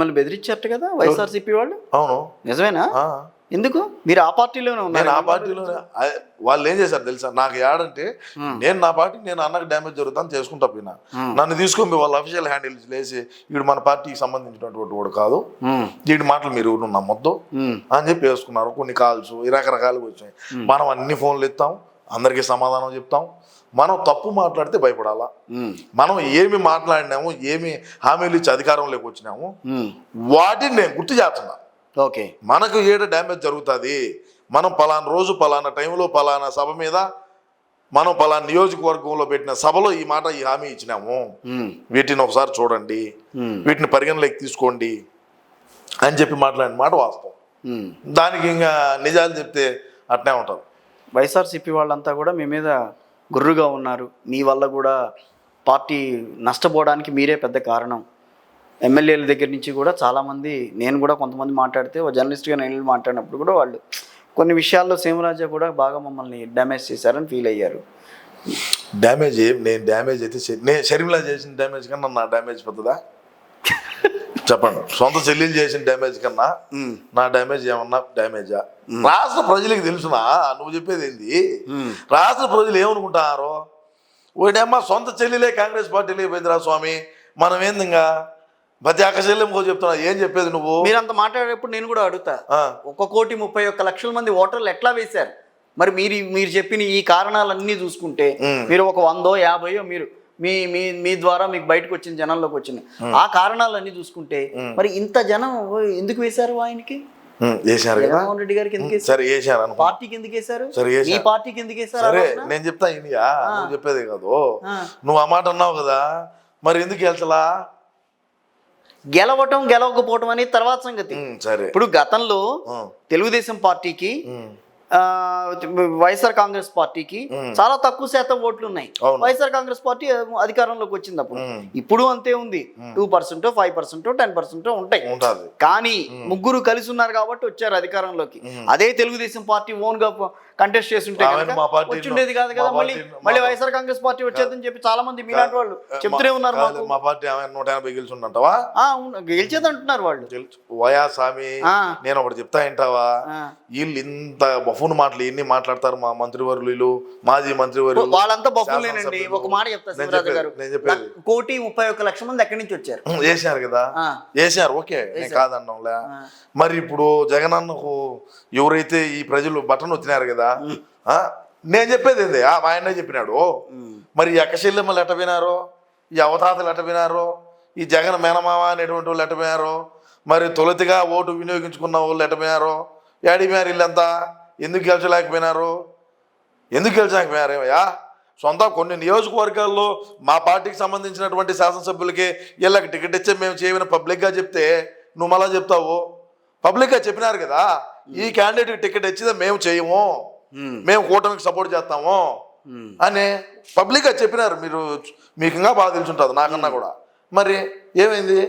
మిమ్మల్ని బెదిరించారట కదా వైఎస్ఆర్సీపీ వాళ్ళు? అవును. నిజమేనా. ఎందుకు? మీరు ఆ పార్టీలోనే ఉన్నారు నేను ఆ పార్టీలో వాళ్ళు ఏం చేశారు తెలుసా? నాకు ఏడంటే నేను నా పార్టీ నేను అన్నకు డ్యామేజ్ జరుగుతాను చేసుకుంటా పోయినా. నన్ను తీసుకొని వాళ్ళ అఫీషియల్ హ్యాండిల్స్ లేసి వీడు మన పార్టీకి సంబంధించినటువంటి వాడు కాదు. వీడి మాటలు మీరు ఎవరు నమ్మొద్దు. అని చెప్పి వేసుకున్నారు. కొన్ని కాల్స్ ఈ రకరకాలుగా వచ్చాయి మనం అన్ని ఫోన్లు ఇస్తాం అందరికీ సమాధానం చెప్తాం. మనం తప్పు మాట్లాడితే భయపడాలా? మనం ఏమి మాట్లాడినాము ఏమి హామీలు ఇచ్చి అధికారంలోకి వచ్చినాము. వాటిని నేను గుర్తు చేస్తున్నా. ఓకే. మనకు ఏడ డ్యామేజ్ జరుగుతుంది? మనం పలానా రోజు పలానా టైంలో పలానా సభ మీద మనం పలానా నియోజకవర్గంలో పెట్టిన సభలో ఈ మాట ఈ హామీ ఇచ్చినాము. వీటిని ఒకసారి చూడండి. వీటిని పరిగణలోకి తీసుకోండి అని చెప్పి మాట్లాడిన మాట వాస్తవం. దానికి ఇంకా నిజాలు చెప్తే అట్నే ఉంటుంది. వైఎస్ఆర్సీపీ వాళ్ళంతా కూడా మీ మీద గుర్రుగా ఉన్నారు. మీ వల్ల కూడా పార్టీ నష్టపోవడానికి మీరే పెద్ద కారణం. ఎమ్మెల్యేల దగ్గర నుంచి కూడా చాలామంది నేను కూడా కొంతమంది మాట్లాడితే ఓ జర్నలిస్ట్గా నేను వెళ్ళి మాట్లాడినప్పుడు కూడా వాళ్ళు కొన్ని విషయాల్లో సీమరాజా కూడా బాగా మమ్మల్ని డ్యామేజ్ చేశారని ఫీల్ అయ్యారు. డ్యామేజ్ ఏం? నేను డ్యామేజ్ అయితే నేను షర్మిలా చేసిన డ్యామేజ్ కన్నా నా డ్యామేజ్ పెద్దదా చెప్పండి. సొంత చెల్లెలు చేసిన డ్యామేజ్ కన్నా నా డ్యామేజ్ ఏమన్నా డ్యామేజా రాష్ట్ర ప్రజలకు తెలుసునా? నువ్వు చెప్పేది ఏంది? రాష్ట్ర ప్రజలు ఏమనుకుంటున్నారు? ఓడేమ్మా సొంత చెల్లిలే కాంగ్రెస్ పార్టీలో పోయిందిరా స్వామి. మనం ఏంది ఇంకా? ప్రతి అక్క చెల్లెమ్మకో చెప్తున్నా. ఏం చెప్పేది నువ్వు? మీరంత మాట్లాడేటప్పుడు నేను కూడా అడుగుతా. ఒక కోటి ముప్పై ఒక్క లక్షల మంది ఓటర్లు ఎట్లా వేశారు? మరి మీరు మీరు చెప్పిన ఈ కారణాలన్నీ చూసుకుంటే. మీరు ఒక వందో యాభయో మీరు మీ మీ మీ ద్వారా మీకు బయటకు వచ్చిన జనంలోకి వచ్చిన ఆ కారణాలన్నీ చూసుకుంటే మరి ఇంత జనం ఎందుకు వేశారు ఆయనకి? ఉమ్, వేశారు కదా? జగన్మోహన్ రెడ్డి గారికి ఎందుకు వేశారు సరే వేశారు పార్టీకి ఎందుకు వేశారు? సరే, పార్టీకి ఎందుకు వేశారు సరే? నేను చెప్తా ఇనియా నువ్వు చెప్పేది కాదు. నువ్వు ఆ మాట అన్నావు కదా మరి ఎందుకు వెళ్తలా గెలవటం గెలవకపోవటం అనేది తర్వాత సంగతి. సరే. ఇప్పుడు గతంలో తెలుగుదేశం పార్టీకి వైఎస్ఆర్ కాంగ్రెస్ పార్టీకి చాలా తక్కువ శాతం ఓట్లు ఉన్నాయి. వైఎస్ఆర్ కాంగ్రెస్ పార్టీ అధికారంలోకి వచ్చింది అప్పుడు. ఇప్పుడు అంతే ఉంది. Two percent five percent ten percent ఉంటాయి. కానీ ముగ్గురు కలిసి ఉన్నారు కాబట్టి వచ్చారు అధికారంలోకి. అదే తెలుగుదేశం పార్టీ ఓన్గా కంటెస్ట్ చేసి ఉంటే ఆమెను కనుక మా పార్టీలో- వచ్చిండేది కాదు కదా మళ్ళీ. మళ్ళీ వైఎస్ఆర్ కాంగ్రెస్ పార్టీ వచ్చేదని చెప్పి చాలా మంది మీలాంటి వాళ్ళు చెప్తూనే ఉన్నారు మా పార్టీ ఆమె నూట ఎనభై అవును, గెలిచేది అంటున్నారు వాళ్ళు వయా స్వామి. నేను ఒకటి చెప్తా వింటావా? ఆ. వీళ్ళు ఇంత బఫూన్ మాటలు ఎన్ని మాట్లాడతారు మా మంత్రివర్యులు మాజీ మంత్రివర్యులు? వాళ్ళంతా శాసనసభ్యులు. ఒక మాట చెప్తా నేను శివరాజు చెప్పేది- గారు. నేను చెప్పేది. కోటి ముప్పై ఒక్క లక్షల మంది ఎక్కడి నుంచి వచ్చారు? వేశారు కదా? ఆ. వేశారు ఓకే నేను కాదన్నాంలే. మరి ఇప్పుడు జగనన్నకు ఎవరైతే ఈ ప్రజలు బటన్ వచ్చినారు కదా నేను చెప్పేది ఏంది? ఆ, మా ఆయనే చెప్పినాడు. మరి ఈ అక్కశల్యమ్మలు వినారో ఈ అవతాతలు ఎట్ట వినారో ఈ జగన్ మేనమామ అనేటువంటి వాళ్ళు ఎట్ట మరి తొలతిగా ఓటు వినియోగించుకున్న వాళ్ళు ఎట్ట వినారో ఏడిపోయారు వీళ్ళంతా? ఎందుకు గెలిచలేకపోయినారు? ఎందుకు గెలిచలేకపోయారేమయ్యా సొంత కొన్ని నియోజకవర్గాల్లో మా పార్టీకి సంబంధించినటువంటి శాసనసభ్యులకి వీళ్ళకి టికెట్ ఇచ్చే మేము చేయమని పబ్లిక్గా చెప్తే నువ్వు మళ్ళా చెప్తావు? పబ్లిక్గా చెప్పినారు కదా? ఈ క్యాండిడేట్కి టికెట్ ఇచ్చితే మేము చేయము. మేము కూటమికి సపోర్ట్ చేస్తాము అని పబ్లిక్గా చెప్పినారు. మీరు మీకు ఇంకా బాగా తెలుసుంటుంది నాకన్నా కూడా. మరి ఏమైంది?